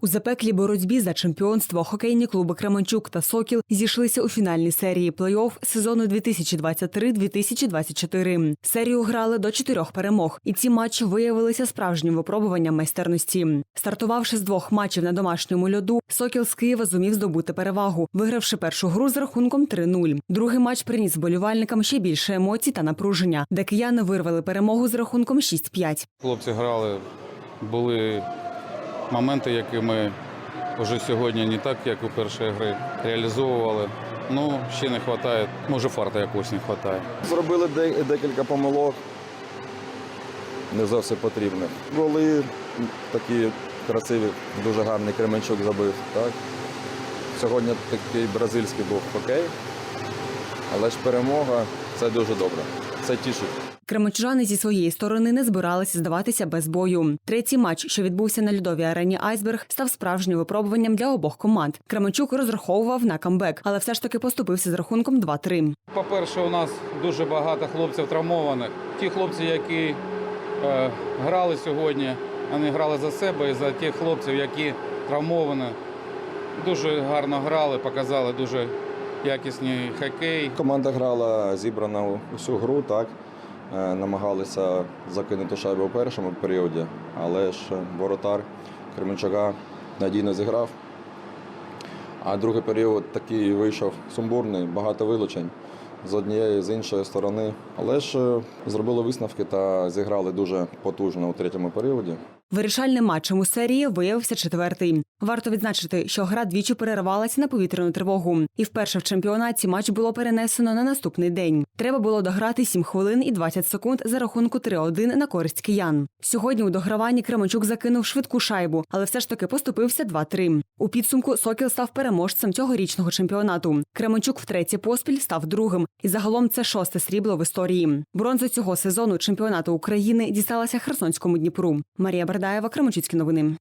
У запеклій боротьбі за чемпіонство хокейні клуби Кременчук та Сокіл зійшлися у фінальній серії плей-офф сезону 2023-2024. Серію грали до чотирьох перемог, і ці матчі виявилися справжнім випробуванням майстерності. Стартувавши з двох матчів на домашньому льоду, Сокіл з Києва зумів здобути перевагу, вигравши першу гру з рахунком 3-0. Другий матч приніс вболівальникам ще більше емоцій та напруження, де кияни вирвали перемогу з рахунком 6-5. Хлопці грали, були моменти, які ми вже сьогодні не так, як у першій гри, реалізовували. Ну, ще не вистачає, може фарта якогось не вистачає. Зробили де- декілька помилок, не зовсім потрібних. Голи такі красиві, дуже гарний Кременчук забив. Так? Сьогодні такий бразильський був хокей, але ж перемога це дуже добре. Це тішить. Кременчужани зі своєї сторони не збиралися здаватися без бою. Третій матч, що відбувся на льодовій арені Айсберг, став справжнім випробуванням для обох команд. Кременчук розраховував на камбек, але все ж таки поступився з рахунком 2-3. По-перше, у нас дуже багато хлопців травмованих. Ті хлопці, які е, грали сьогодні, вони грали за себе і за тих хлопців, які травмовані. Дуже гарно грали, показали дуже якісний хокей. Команда грала зібрана усю гру, так. Е, Намагалися закинути шайбу у першому періоді, але ж воротар Кременчука надійно зіграв. А другий період такий вийшов сумбурний, багато вилучень з однієї з іншої сторони. Але ж е, зробили висновки та зіграли дуже потужно у третьому періоді. Вирішальним матчем у серії виявився четвертий. Варто відзначити, що гра двічі перервалася на повітряну тривогу, і вперше в чемпіонаті матч було перенесено на наступний день. Треба було дограти 7 хвилин і 20 секунд за рахунку 3-1 на користь киян. Сьогодні у дограванні Кременчук закинув швидку шайбу, але все ж таки поступився 2-3. У підсумку Сокіл став переможцем цьогорічного чемпіонату. Кременчук втретє поспіль став другим, і загалом це шосте срібло в історії. Бронза цього сезону чемпіонату України дісталася Херсонському Дніпру. Марія Бердаєва, Кременчуцькі новини.